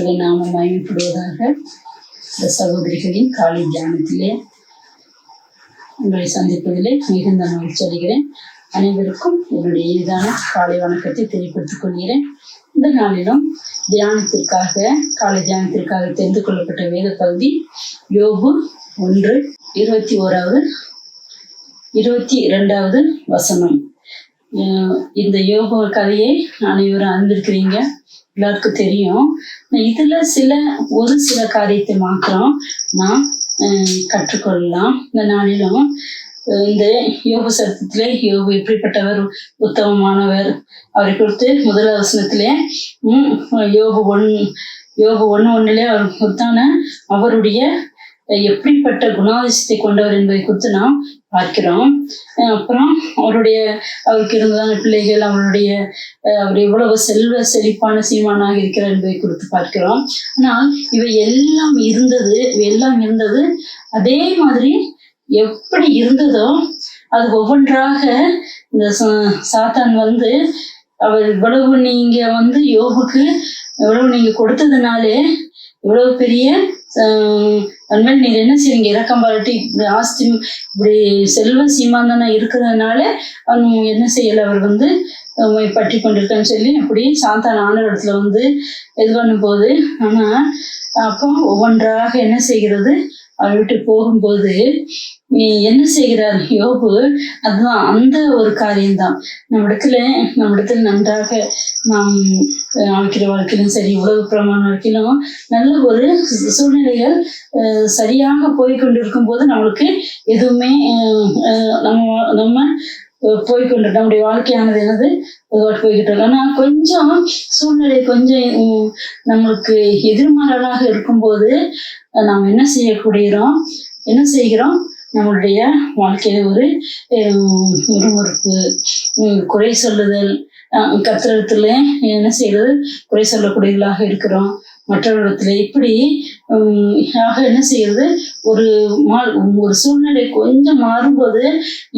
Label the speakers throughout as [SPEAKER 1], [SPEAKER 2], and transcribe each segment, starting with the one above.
[SPEAKER 1] கர்த்தருடைய நாமம் மயமைப்படுவதாக இந்த சகோதரிகளின் காலை தியானத்திலே உங்களை சந்திப்பதிலே மிகுந்த மகிழ்ச்சி அடைகிறேன். அனைவருக்கும் என்னுடைய எளிதான காலை வணக்கத்தை தெரியப்படுத்திக் கொள்கிறேன். இந்த நாளிலும் தியானத்திற்காக காலை தியானத்திற்காக தெரிந்து கொள்ளப்பட்ட வேத பகுதி யோபு ஒன்று இருபத்தி ஓராவது இருபத்தி இரண்டாவது வசனம். இந்த யோக கதையை அனைவரும் அறிந்திருக்கிறீங்க. எல்லாருக்கும் தெரியும். இதுல சில ஒரு சில காரியத்தை மாத்திரம் நாம் கற்றுக்கொள்ளலாம். இந்த நாளிலும் இந்த யோக சத்தத்துல யோக எப்படிப்பட்டவர் உத்தமமானவர் அவரை குறித்து முதல் வசனத்திலே உம், யோக ஒன் யோக ஒன்று ஒன்றிலே அவர் குறித்தான அவருடைய எப்படிப்பட்ட குணாதிசயத்தை கொண்டவர் என்பதை குறித்து நாம் பார்க்கிறோம். அப்புறம் அவருடைய அவருக்கு இருந்ததான பிள்ளைகள் அவருடைய அவர் எவ்வளவு செல்வ செழிப்பான சீமானாக இருக்கிறார் என்பதை குறித்து பார்க்கிறோம். ஆனால் இவை எல்லாம் இருந்தது இவை எல்லாம் இருந்தது அதே மாதிரி எப்படி இருந்ததோ அது ஒவ்வொன்றாக இந்த சா- சாத்தான் வந்து அவர் இவ்வளவு நீங்க வந்து யோகுக்கு இவ்வளவு நீங்க கொடுத்ததுனாலே இவ்வளவு பெரிய ஆஹ், நீர் என்ன செய்வீங்க? இறக்கம் பாராட்டி இப்படி ஆஸ்தி இப்படி செல்வ சீமாந்தனா இருக்கிறதுனால அவன் என்ன செய்யல? அவர் வந்து உம்மை பற்றி கொண்டிருக்கான்னு சொல்லி அப்படி சாந்தா ஆன இடத்துல வந்து இது பண்ணும்போது ஆனா அப்போ ஒவ்வொன்றாக என்ன செய்கிறது? அவர் விட்டு போகும்போது நீ என்ன செய்கிறார் யோபு அதுதான் அந்த ஒரு காரியம்தான். நம்ம இடத்துல நம்ம இடத்துல நன்றாக நாம் அஹ், ஆக்கிற வாழ்க்கையிலும் சரி உலக பிரமாண வாழ்க்கையிலும் நல்ல ஒரு சூழ்நிலை சூழ்நிலைகள் சரியாக போய்கொண்டிருக்கும் போது நம்மளுக்கு எதுவுமே நம்ம நம்ம போய்கொண்டு நம்முடைய வாழ்க்கையானது என்னது? அதுவாட்டு போய்கிட்டு இருக்கு. ஆனால் கொஞ்சம் சூழ்நிலை கொஞ்சம் நம்மளுக்கு எதிர்மாறலாக இருக்கும்போது நாம் என்ன செய்யக்கூடியோம் என்ன செய்கிறோம்? நம்மளுடைய வாழ்க்கையில ஒரு முறுமுறுப்பு குறை சொல்லுதல் அஹ், என்ன செய்யறது குறை சொல்லக்கூடியவர்களாக இருக்கிறோம். மற்றவர்களிடத்துல இப்படி ஆக என்ன செய்யறது? ஒரு மா ஒரு சூழ்நிலை கொஞ்சம் மாறும்போது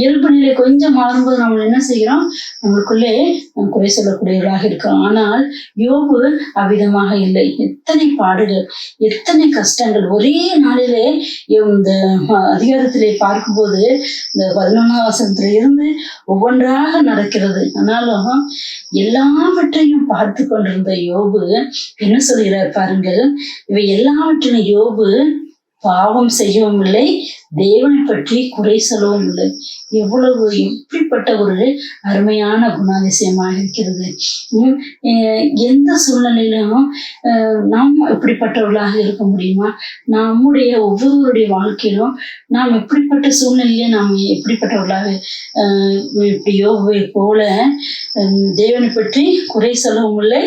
[SPEAKER 1] இயல்பு நிலை கொஞ்சம் மாறும்போது நம்ம என்ன செய்கிறோம்? நம்மளுக்குள்ளே நம் குறை சொல்லக்கூடியவர்களாக இருக்கிறோம். ஆனால் யோபு அவ்விதமாக இல்லை. எத்தனை பாடுகள் எத்தனை கஷ்டங்கள். ஒரே நாளிலே இந்த அதிகாரத்திலே பார்க்கும்போது இந்த பதினொன்றாம் வசனத்துல இருந்து ஒவ்வொன்றாக நடக்கிறது. ஆனாலும் எல்லாவற்றையும் பார்த்து கொண்டிருந்த யோபு என்ன சொல்கிறார்? பாருங்கள் இவை எல்லாவற்றிலும் யோபு பாவம் செய்யவும் இல்லை தேவன் பற்றி குறை சொல்லவும் இல்லை. எவ்வளவு எப்படிப்பட்ட ஒரு அருமையான குணாதிசயமாக இருக்கிறது. எந்த சூழ்நிலையிலும் நாம் எப்படிப்பட்டவர்களாக இருக்க முடியுமா? நம்முடைய ஒவ்வொருவருடைய வாழ்க்கையிலும் நாம் எப்படிப்பட்ட சூழ்நிலையிலே நாம் எப்படிப்பட்டவர்களாக இப்படியோ போல தேவனை பற்றி குறை சொல்லவும் இல்லை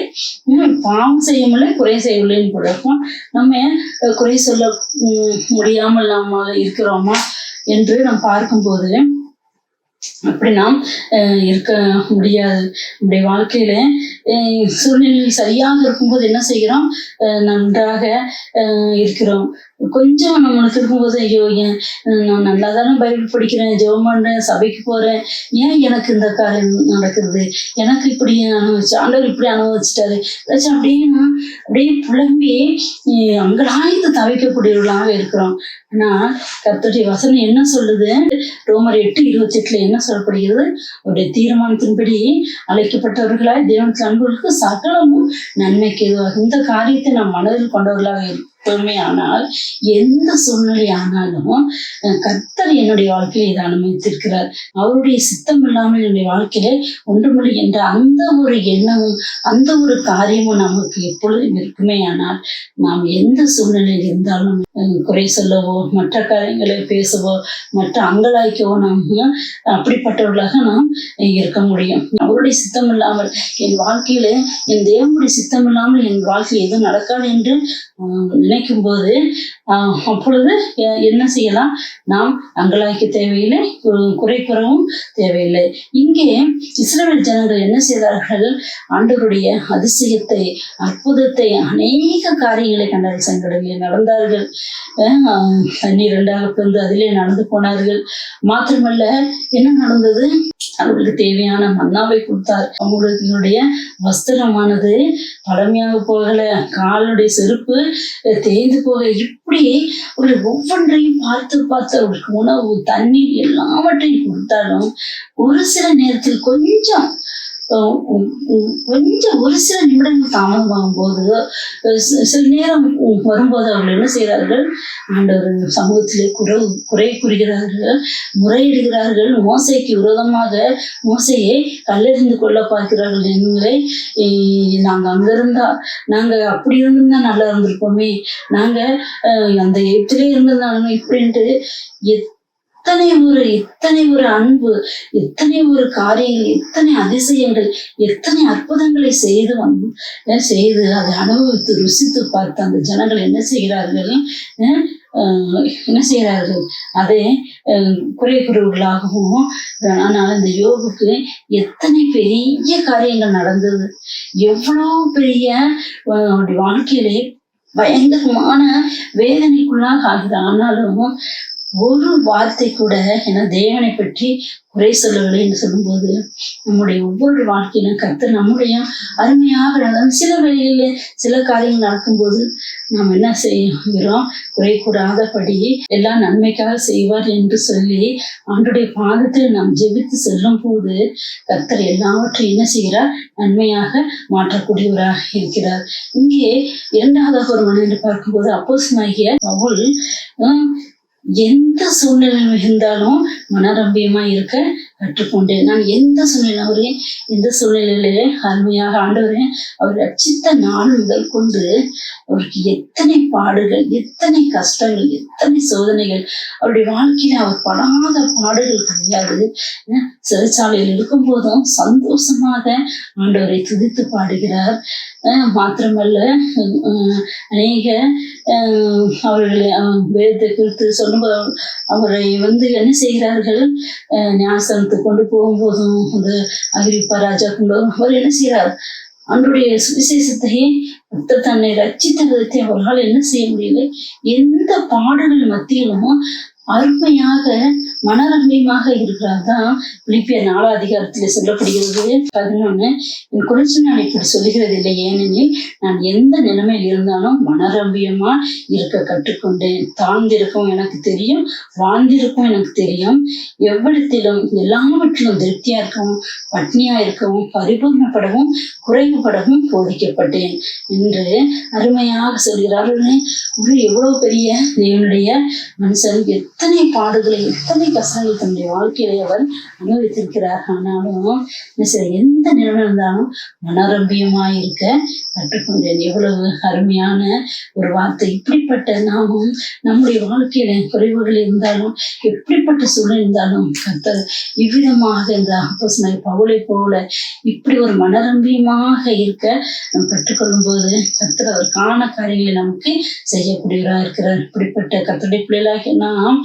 [SPEAKER 1] பாவம் செய்யவும் இல்லை குறை செய்யவில்லைன்னு கூட நம்ம குறை சொல்ல முடியாமல் நாம் இருக்கிறோமா என்று நாம் பார்க்கும்போது அப்படி நாம் அஹ், இருக்க முடியாது. நம்முடைய வாழ்க்கையில அஹ், சூழ்நிலை சரியாக இருக்கும்போது என்ன செய்கிறோம்? அஹ், நன்றாக அஹ், இருக்கிறோம். கொஞ்சம் நம்மளுக்கு இருக்கும்போது ஐயோ ஏன் நான் நல்லா தானே பைபிள் படிக்கிறேன் ஜெபம் பண்றேன் சபைக்கு போறேன். ஏன் எனக்கு இந்த காரியம் நடக்குது? எனக்கு இப்படி அனுபவிச்சு ஆண்டவர் இப்படி அனுபவிச்சிட்டாரு. ஏதாச்சும் அப்படியே அப்படியே புலம்பி அங்கலாய்ந்து தவிக்கக்கூடியவர்களாக இருக்கிறோம். ஆனா கர்த்தருடைய வசனம் என்ன சொல்லுது? ரோமர் எட்டு இருபத்தி எட்டுல என்ன சொல்லப்படுகிறது? அவருடைய தீர்மானத்தின்படி அழைக்கப்பட்டவர்களாய் தேவனுக்கு அன்புகளுக்கு சகலமும் நன்மைக்கு எதுவாக இந்த காரியத்தை நாம் மனதில் கொண்டவர்களாக இருக்கும் ஆனால் எந்த சூழ்நிலை ஆனாலும் கர்த்தர் என்னுடைய வாழ்க்கையை இதை அனுமதித்திருக்கிறார். அவருடைய சித்தம் இல்லாமல் என்னுடைய வாழ்க்கையில ஒன்றுமில்லை என்ற அந்த ஒரு எண்ணமும் அந்த ஒரு காரியமும் நமக்கு எப்பொழுதும் இருக்குமே. ஆனால் நாம் எந்த சூழ்நிலையில் இருந்தாலும் குறை சொல்லவோ மற்ற காரியங்களை பேசவோ மற்ற அங்கலாய்க்கவோ நாம் அப்படிப்பட்டவர்களாக நாம் இருக்க முடியும். அவருடைய சித்தம் இல்லாமல் என் வாழ்க்கையில என் தேவனுடைய சித்தம் இல்லாமல் என் வாழ்க்கையில் எதுவும் நடக்காது என்று நினைக்கும் போது அப்பொழுது என்ன செய்யலாம்? நாம் அங்கலாய்க்க தேவையில்லை குறை குறவும் தேவையில்லை. இங்கே இஸ்ரேல் ஜனங்கள் என்ன செய்தார்கள்? ஆண்டவருடைய அதிசயத்தை அற்புதத்தை அநேக காரியங்களை கண்டார்கள். செங்கடலில் நடந்தார்கள். தண்ணீர் ரெண்டாக பிறந்து அதிலே நடந்து போனார்கள். மாத்திரமல்ல என்ன நடந்தது? அவர்களுக்கு தேவையான மன்னாவை கொடுத்தார். அவங்களுடைய வஸ்திரமானது பழமையாக போகல. காலுடைய செருப்பு தேய்ந்து போக இப்படி ஒரு ஒவ்வொன்றையும் பார்த்து பார்த்து அவருக்கு உணவு தண்ணீர் எல்லாவற்றையும் கொடுத்தாலும் ஒரு சில நேரத்தில் கொஞ்சம் கொஞ்சம் ஒரு சில நிமிடங்கள் தாமதமாகும் போது சில நேரம் வரும்போது அவர்கள் என்ன செய்கிறார்கள்? ஆண்டவர் சமூகத்திலே குறை குறை கூறுகிறார்கள் முறையிடுகிறார்கள் மோசைக்கு விரோதமாக மோசையை கல்லெறிந்து கொள்ள பார்க்கிறார்கள் எங்களை நாங்கள் நாங்க அங்க இருந்தா அப்படி இருந்திருந்தா நல்லா இருந்திருப்போமே நாங்கள் அந்த எட்டிலே இருந்திருந்தாலும் இப்படின்ட்டு எத்தனை ஒரு எத்தனை ஒரு அன்பு எத்தனை ஒரு காரியங்கள் எத்தனை அதிசயங்கள் எத்தனை அற்புதங்களை செய்து வந்து செய்து அதை அனுபவித்து ருசித்து பார்த்து அந்த ஜனங்கள் என்ன செய்கிறார்கள் என்ன செய்கிறார்கள்? அதே அஹ், குறை குறைவுகளாகவும் ஆனால் இந்த யோகுக்கு எத்தனை பெரிய காரியங்கள் நடந்தது எவ்வளோ பெரிய அஹ், வாழ்க்கையிலே பயங்கரமான வேதனைக்குள்ளாக ஆகுது. ஆனாலும் ஒரு வார்த்தை கூட என தேவனை பற்றி குறை சொல்லவில்லை என்று சொல்லும்போது நம்முடைய ஒவ்வொரு வாழ்க்கையிலும் கத்து நம்முடைய அருமையாக நடந்தாலும் சில வேளைகளில் சில காரியங்கள் நடக்கும்போது நாம் என்ன செய்கிறோம்? குறை கூடாதபடி எல்லாம் நன்மைக்காக செய்வார் என்று சொல்லி ஆண்டுடைய பாதத்தில் நாம் ஜெபித்து செல்லும் போது கத்தர் எல்லாவற்றையும் என்ன செய்கிறார்? நன்மையாக மாற்றக்கூடியவராக இருக்கிறார். இங்கே இரண்டாவதாக ஒரு மனிதன் பார்க்கும்போது அப்போஸ் ஆகிய பவுல் எந்த சூழ்நிலை இருந்தாலும் மனரம்பியமா இருக்க கற்றுக்கொண்டேன் நான் எந்த சூழ்நிலை அவரே எந்த சூழ்நிலையிலே அருமையாக ஆண்டவரே அவர் ரட்சித்த நாள் முதல் கொண்டு அவருக்கு எத்தனை பாடுகள் எத்தனை கஷ்டங்கள் எத்தனை சோதனைகள் அவருடைய வாழ்க்கையில அவர் படாத பாடுகள் கிடையாது. சிறைச்சாலையில் இருக்கும் போதும் சந்தோஷமாக ஆண்டவரை துதித்து பாடுகிறார். மாத்திரமல்ல அநேக அவர்களை வேதத்தை குறித்து சொல்லும்போது அவரை வந்து என்ன செய்கிறார்கள்? அஹ் ஞாசனத்துக்கு கொண்டு போகும்போதும் அந்த அகிரிப்பா ராஜா கொண்டு அவர் என்ன செய்யறார் அன்றைய சுவிசேஷத்தையும் தன்னை ரட்சித்த அவர்களால் என்ன செய்ய முடியல எந்த பாடல்கள் மத்தியிலும் அருமையாக மனரம்யமாக இருக்கிறார் தான் பிலிப்பிய நாலா அதிகாரத்தில் சொல்லப்படுகிறது. பதினொன்னு என் குறைச்சி நான் இப்படி சொல்லுகிறது இல்லை. ஏனெனில் நான் எந்த நிலைமையில் இருந்தாலும் மனரம்பியமா இருக்க கற்றுக்கொண்டேன். தாழ்ந்திருக்கும் எனக்கு தெரியும் வாழ்ந்திருக்கும் எனக்கு தெரியும். எவ்விடத்திலும் எல்லாவற்றிலும் திருப்தியா இருக்கவும் பட்னியா இருக்கவும் பரிபூர்ணப்படவும் குறைவுபடவும் போதிக்கப்பட்டேன் என்று அருமையாக சொல்கிறார்கள் ஒரு எவ்வளவு பெரிய தேவனுடைய மனுஷன்? எத்தனை பாடுகளை எத்தனை கஷ்டங்களை தன்னுடைய வாழ்க்கையிலே அவர் அனுபவித்திருக்கிறார் ஆனாலும் சில எந்த நிலைமை இருந்தாலும் மனரம்பியமாய் இருக்க கற்றுக்கொண்டேன் எவ்வளவு அருமையான ஒரு வார்த்தை. இப்படிப்பட்ட நாமும் நம்முடைய வாழ்க்கையில குறைவுகள் இருந்தாலும் எப்படிப்பட்ட சூழல் இருந்தாலும் கத்த இவ்விதமாக இந்த அப்போஸ்தலனாகிய பவுளை போல இப்படி ஒரு மனரம்பியமாக இருக்க நாம் கற்றுக்கொள்ளும் போது கர்த்தர் அதற்கான காரியங்களை நமக்கு செய்யக்கூடியவராக இருக்கிறார் இப்படிப்பட்ட கத்தடை பிள்ளைகளாக நாம்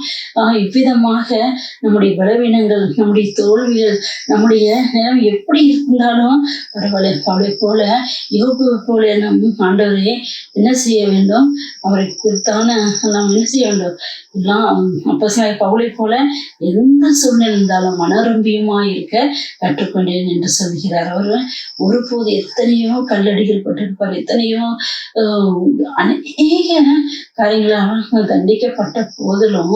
[SPEAKER 1] இவ்விதமாக நம்முடைய பலவீனங்கள் நம்முடைய தோல்விகள் நம்முடைய நிலம் எப்படி இருந்தாலும் பரவாயில்ல. அவளை போல யோகுவை போல நம் ஆண்டவரே என்ன செய்ய வேண்டும்? அவரை குறித்தான நாம் என்ன செய்ய வேண்டும்? எல்லாம் அப்போ பவுளை போல எந்த சூழ்நிலை இருந்தாலும் மனரம்பியமா இருக்க கற்றுக்கொண்டேன் என்று சொல்கிறார். அவர் ஒருபோது எத்தனையோ கல்லடிகள் பட்டிருப்பார். எத்தனையோ அநேக காரியங்களால் தண்டிக்கப்பட்ட போதிலும்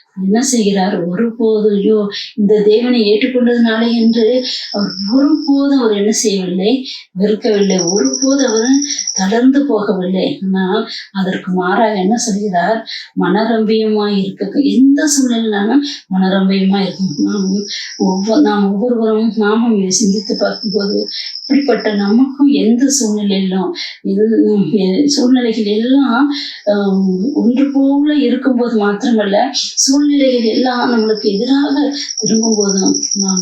[SPEAKER 1] என்ன செய்கிறார்? ஒருபோது ஐயோ இந்த தேவனை ஏற்றுக்கொண்டதுனால என்று அவர் ஒருபோது அவர் என்ன செய்யவில்லை வெறுக்கவில்லை. ஒருபோது அவர் தளர்ந்து போகவில்லை. ஆனால் அதற்கு மாறாக என்ன சொல்கிறார்? மனரம்பியமாய் இருக்க எந்த சூழ்நிலைனாலும் மனரம்பியமாய் இருக்கும் நாம் ஒவ்வொரு நாம் ஒவ்வொருவரும் நாமும் இதை சிந்தித்து பார்க்கும்போது இப்படிப்பட்ட நமக்கும் எந்த சூழ்நிலையிலும் இது சூழ்நிலைகள் எல்லாம் ஆஹ், ஒன்று போல இருக்கும்போது மாத்திரமல்ல சூழ் சூழ்நிலைகள் எல்லாம் நம்மளுக்கு எதிராக திரும்பும் போதும் நாம்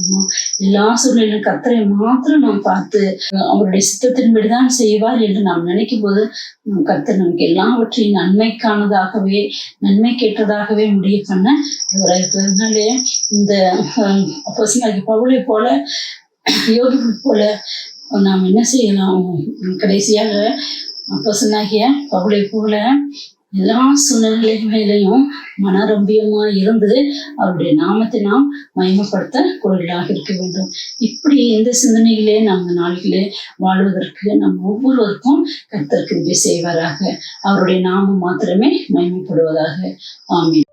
[SPEAKER 1] எல்லா சூழ்நிலையும் கத்தரை மாத்திரம் நாம் பார்த்து அவருடைய சித்தத்தின்படிதான் செய்வார் என்று நாம் நினைக்கும் போது நம் கத்தர் நமக்கு எல்லாவற்றையும் நன்மைக்கானதாகவே நன்மை கேட்டதாகவே முடிவு பண்ண இவராக இருக்கிறதுனாலே இந்த பசங்க பவுளை போல யோகி போல நாம் என்ன செய்யலாம்? கடைசியாக அப்பசனாகிய பவுளை போல எல்லா சூழ்நிலைகளிலையும் மனரம்பியமா இருந்து அவருடைய நாமத்தை நாம் மயமப்படுத்த குரலாக இருக்க வேண்டும். இப்படி இந்த சிந்தனையிலே நாங்கள் நாளிலே வாழ்வதற்கு நம் ஒவ்வொருவருக்கும் கர்த்தர் கிருபை செய்வாராக. அவருடைய நாமம் மாத்திரமே மயமப்படுவதாக ஆமீன்.